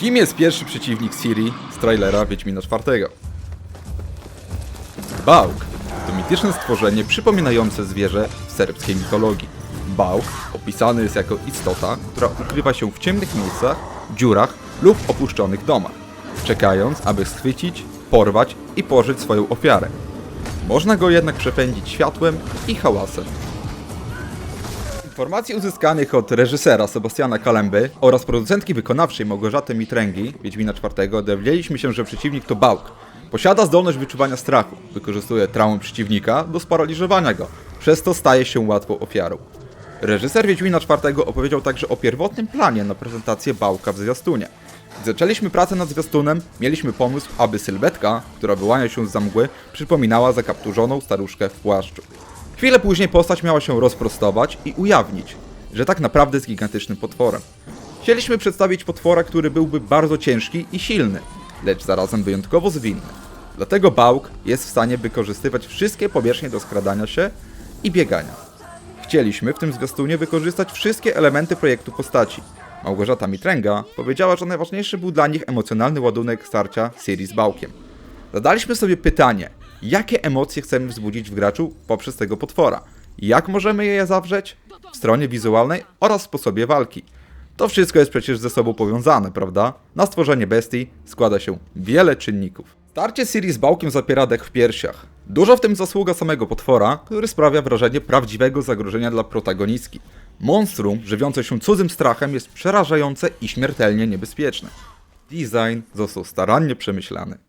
Kim jest pierwszy przeciwnik Siri z trailera Wiedźmina IV? Bałk to mityczne stworzenie przypominające zwierzę w serbskiej mitologii. Bałk opisany jest jako istota, która ukrywa się w ciemnych miejscach, dziurach lub opuszczonych domach, czekając, aby schwycić, porwać i pożyć swoją ofiarę. Można go jednak przepędzić światłem i hałasem. Informacji uzyskanych od reżysera Sebastiana Kalemby oraz producentki wykonawczej Małgorzaty Mitręgi, Wiedźmina IV, dowiedzieliśmy się, że przeciwnik to Bałk. Posiada zdolność wyczuwania strachu, wykorzystuje traumę przeciwnika do sparaliżowania go, przez to staje się łatwą ofiarą. Reżyser Wiedźmina IV opowiedział także o pierwotnym planie na prezentację Bałka w zwiastunie. Gdy zaczęliśmy pracę nad zwiastunem, mieliśmy pomysł, aby sylwetka, która wyłania się z mgły, przypominała zakapturzoną staruszkę w płaszczu. Chwilę później postać miała się rozprostować i ujawnić, że tak naprawdę jest gigantycznym potworem. Chcieliśmy przedstawić potwora, który byłby bardzo ciężki i silny, lecz zarazem wyjątkowo zwinny. Dlatego Bałk jest w stanie wykorzystywać wszystkie powierzchnie do skradania się i biegania. Chcieliśmy w tym zwiastunie wykorzystać wszystkie elementy projektu postaci. Małgorzata Mitręga powiedziała, że najważniejszy był dla nich emocjonalny ładunek starcia Siri z Bałkiem. Zadaliśmy sobie pytanie, jakie emocje chcemy wzbudzić w graczu poprzez tego potwora? Jak możemy je zawrzeć? W stronie wizualnej oraz sposobie walki. To wszystko jest przecież ze sobą powiązane, prawda? Na stworzenie bestii składa się wiele czynników. Starcie Siri z Bałkiem zapiera dech w piersiach. Dużo w tym zasługa samego potwora, który sprawia wrażenie prawdziwego zagrożenia dla protagonistki. Monstrum, żywiące się cudzym strachem, jest przerażające i śmiertelnie niebezpieczne. Design został starannie przemyślany.